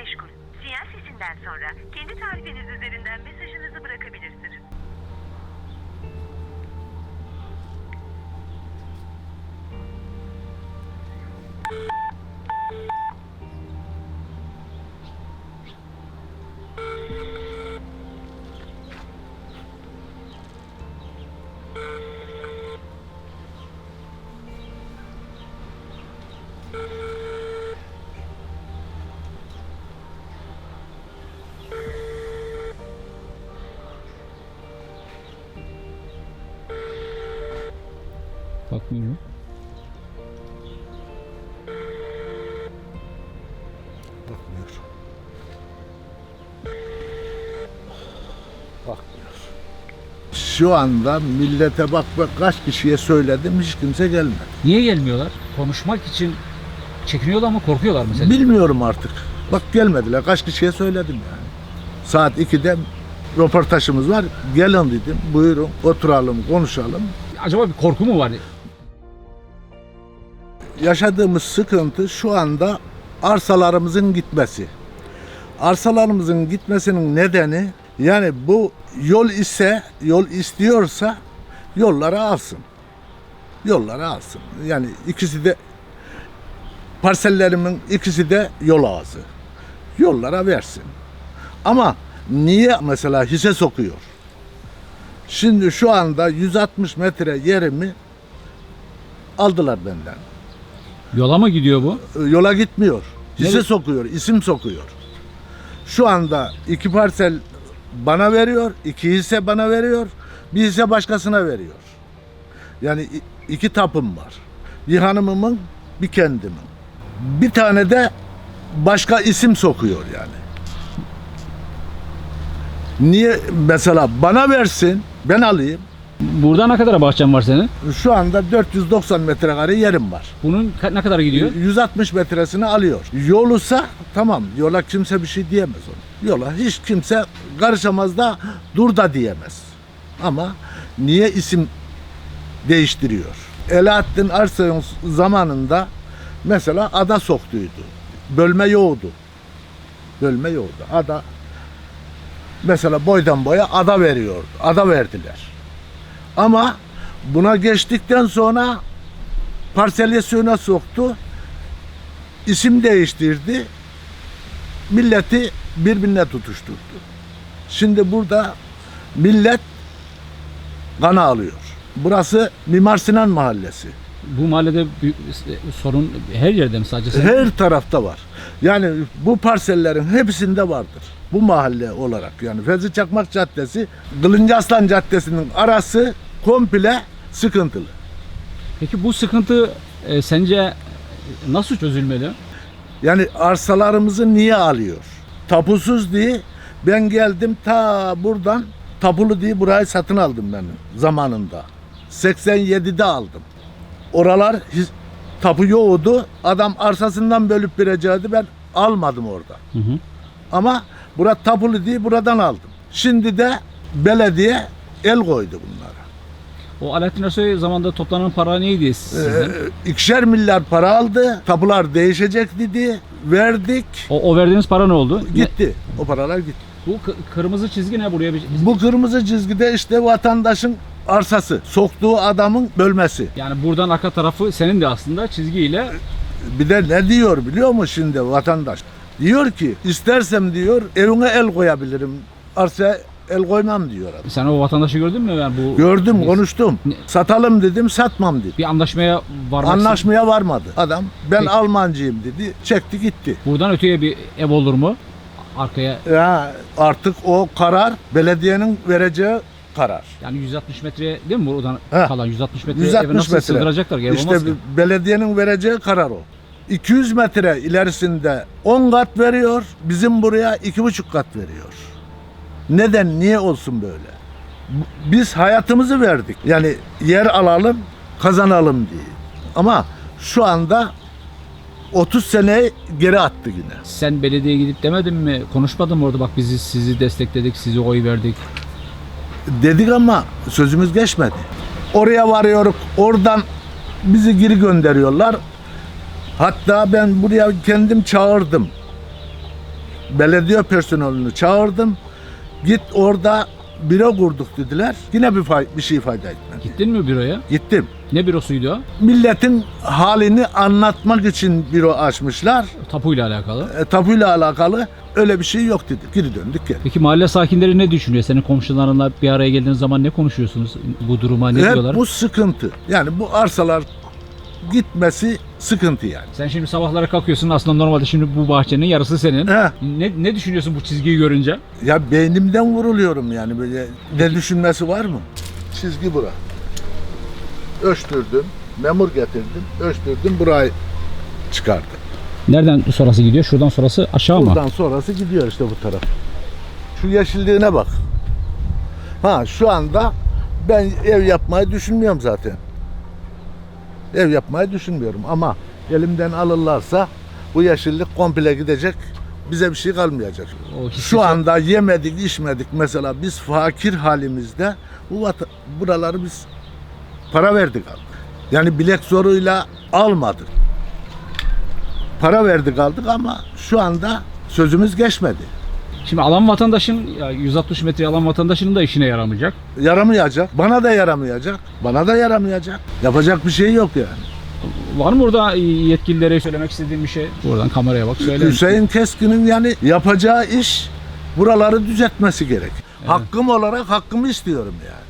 meşgul. Sinyal sesinden sonra kendi tarifiniz üzerinden mesajınızı bırakabilirsiniz. Bakmıyor. Bakmıyor. Bakmıyor. Şu anda millete bak bak kaç kişiye söyledim hiç kimse gelmedi. Niye gelmiyorlar? Konuşmak için çekiniyorlar mı korkuyorlar mı? Bilmiyorum artık. Bak gelmediler. Kaç kişiye söyledim yani. Saat 2'de röportajımız var. Gelin dedim. Buyurun oturalım konuşalım. Acaba bir korku mu var? Yaşadığımız sıkıntı şu anda arsalarımızın gitmesi. Arsalarımızın gitmesinin nedeni yani bu yol ise, yol istiyorsa yolları alsın. Yolları alsın. Yani ikisi de parsellerimin ikisi de yol ağzı. Yollara versin. Ama niye mesela hisse sokuyor? Şimdi şu anda 160 metre yerimi aldılar benden. Yola mı gidiyor bu? yola gitmiyor. Hisse Nereye? sokuyor, isim sokuyor. Şu anda iki parsel bana veriyor, iki hisse bana veriyor, bir hisse başkasına veriyor. Yani iki tapım var. Bir hanımımın, bir kendimin. Bir tane de başka isim sokuyor yani. Niye mesela bana versin, ben alayım. Burada ne kadar bahçen var senin? Şu anda 490 metrekare yerim var. Bunun ne kadar gidiyor? 160 metresini alıyor. Yolusa tamam yola kimse bir şey diyemez ona. Yola hiç kimse karışamaz da dur da diyemez. Ama niye isim değiştiriyor? Elahattin Arsay'ın zamanında mesela ada soktuydu. Bölme yoğdu. Bölme yoğdu. Ada mesela boydan boya ada veriyordu. Ada verdiler. Ama buna geçtikten sonra parselyasyona soktu. isim değiştirdi. Milleti birbirine tutuşturdu. Şimdi burada millet kana alıyor. Burası Mimar Sinan Mahallesi. Bu mahallede büyük sorun her yerde mi sadece sen? Her tarafta var. Yani bu parsellerin hepsinde vardır. Bu mahalle olarak yani Fevzi Çakmak Caddesi, Kılıncı Aslan Caddesi'nin arası komple sıkıntılı. Peki bu sıkıntı e, sence nasıl çözülmeli? Yani arsalarımızı niye alıyor? Tapusuz diye ben geldim ta buradan tapulu diye burayı satın aldım ben zamanında. 87'de aldım. Oralar tapu yoğdu. Adam arsasından bölüp vereceğiydi. Ben almadım orada. Hı hı. Ama bura tapulu diye buradan aldım. Şimdi de belediye el koydu bunlara. O Alaaddin Ersoy zamanında toplanan para neydi sizden? Ee, ikişer milyar para aldı. Tapular değişecek dedi. Verdik. O, o verdiğiniz para ne oldu? Ne- Gitti. O paralar gitti. Bu kı- kırmızı çizgi ne buraya? Bir, Bu kırmızı çizgide işte vatandaşın arsası. Soktuğu adamın bölmesi. yani buradan arka tarafı senin de aslında çizgiyle Bir de ne diyor biliyor musun şimdi vatandaş? Diyor ki istersem diyor evine el koyabilirim. Arsaya el koymam diyor adam. sen o vatandaşı gördün mü? Yani bu Gördüm Biz- konuştum. Ne- Satalım dedim satmam dedi. Bir anlaşmaya varmak Anlaşmaya varmadı. Adam ben Peki. Almancıyım dedi. Çekti gitti. Buradan öteye bir ev olur mu? Arkaya Ya artık o karar belediyenin vereceği karar. yani 160 metre değil mi buradan He. kalan 160 metre 160 eve nasıl metre. sığdıracaklar? Ev İşte olmaz ki. belediyenin vereceği karar o. 200 metre ilerisinde 10 kat veriyor, bizim buraya 2,5 kat veriyor. Neden, niye olsun böyle? Biz hayatımızı verdik. Yani yer alalım, kazanalım diye. Ama şu anda 30 sene geri attı yine. Sen belediyeye gidip demedin mi? Konuşmadın mı orada bak bizi sizi destekledik, sizi oy verdik. Dedik ama sözümüz geçmedi. Oraya varıyoruz, oradan bizi geri gönderiyorlar. Hatta ben buraya kendim çağırdım. belediye personelini çağırdım. Git orada büro kurduk dediler. Yine bir, fay- bir şey fayda etmedi. Gittin mi büroya? Gittim. Ne bürosuydu o? Milletin halini anlatmak için büro açmışlar. Tapuyla alakalı. E, tapuyla alakalı öyle bir şey yok dedi. Geri döndük geri. Peki mahalle sakinleri ne düşünüyor? Senin komşularınla bir araya geldiğiniz zaman ne konuşuyorsunuz? Bu duruma ne Hep diyorlar? bu sıkıntı. Yani bu arsalar gitmesi sıkıntı yani. Sen şimdi sabahlara kalkıyorsun aslında normalde şimdi bu bahçenin yarısı senin. He. Ne, ne düşünüyorsun bu çizgiyi görünce? Ya beynimden vuruluyorum yani böyle ne düşünmesi var mı? Çizgi bura. Ölçtürdüm, memur getirdim, ölçtürdüm burayı çıkardım. Nereden sonrası gidiyor? Şuradan sonrası aşağı mı? Buradan sonrası gidiyor işte bu taraf. Şu yeşilliğine bak. Ha şu anda ben ev yapmayı düşünmüyorum zaten. Ev yapmayı düşünmüyorum ama elimden alırlarsa bu yeşillik komple gidecek. Bize bir şey kalmayacak. O Şu çok- anda yemedik, içmedik. Mesela biz fakir halimizde bu buraları biz para verdik aldık. Yani bilek zoruyla almadık. Para verdik aldık ama şu anda sözümüz geçmedi. Şimdi alan vatandaşın ya 160 metre alan vatandaşının da işine yaramayacak. Yaramayacak. Bana da yaramayacak. Bana da yaramayacak. Yapacak bir şey yok yani. Var mı burada yetkililere söylemek istediğin bir şey? Buradan kameraya bak söyle. Hüseyin Keskin'in yani yapacağı iş buraları düzeltmesi gerek. Hakkım olarak hakkımı istiyorum yani.